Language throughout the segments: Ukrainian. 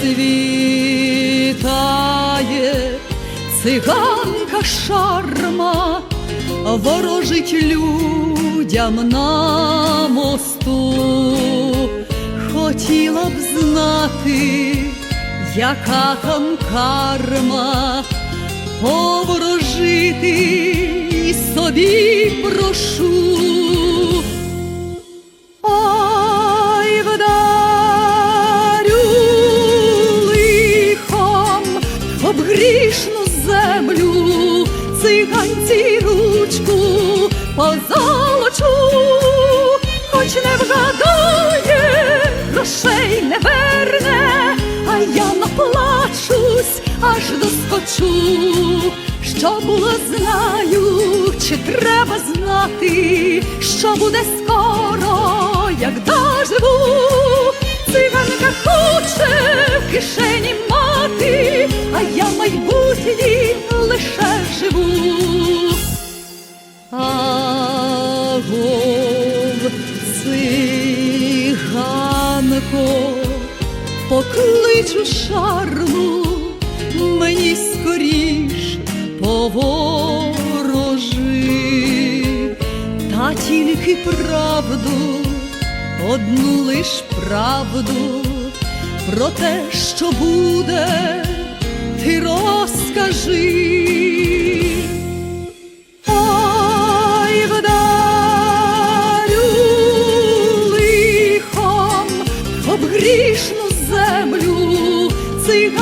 світає, циганка шарма ворожить людям на мосту, хотіла б знати, яка там карма поворожити собі прошу. Циганці ручку позолочу, хоч не вгадає, грошей не верне, а я наплачусь, аж доскочу. Що було, знаю, чи треба знати, що буде скоро, як доживу, циганка хоче в кишені циганко, покличу шарму, мені скоріш поворожи, та тільки правду, одну лиш правду, про те, що буде, ти розкажи.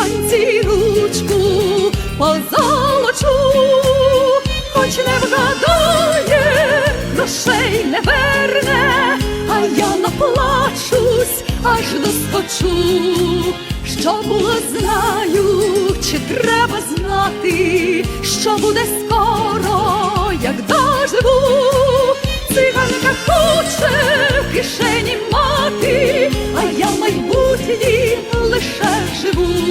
Циганці ручку позолочу, хоч не вгадає, грошей не верне, а я наплачусь, аж доскочу. Що було, знаю, чи треба знати, що буде скоро, як доживу, циганка хоче в кишені мати, а я майбутнім лише живу.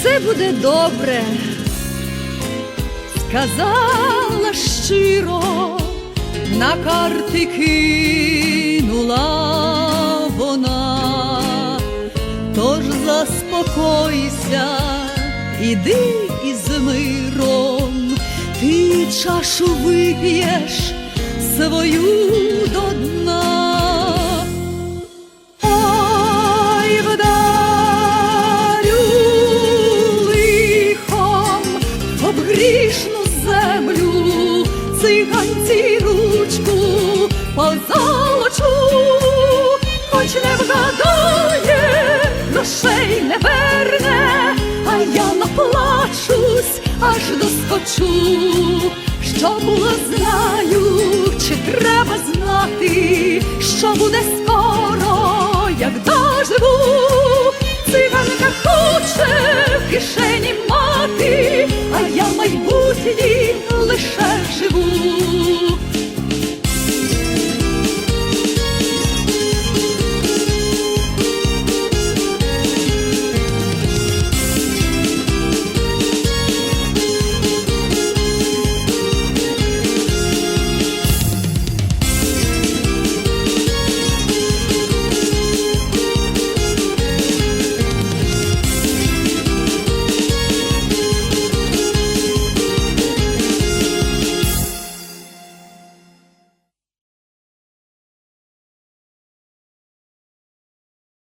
Все буде добре, сказала щиро, на карти кинула вона, тож заспокойся, іди із миром, ти чашу вип'єш свою я наплачусь, аж доскочу. Що було, знаю, чи треба знати, що буде скоро, як доживу, циганка хоче в кишені мати, а я майбутній лише живу.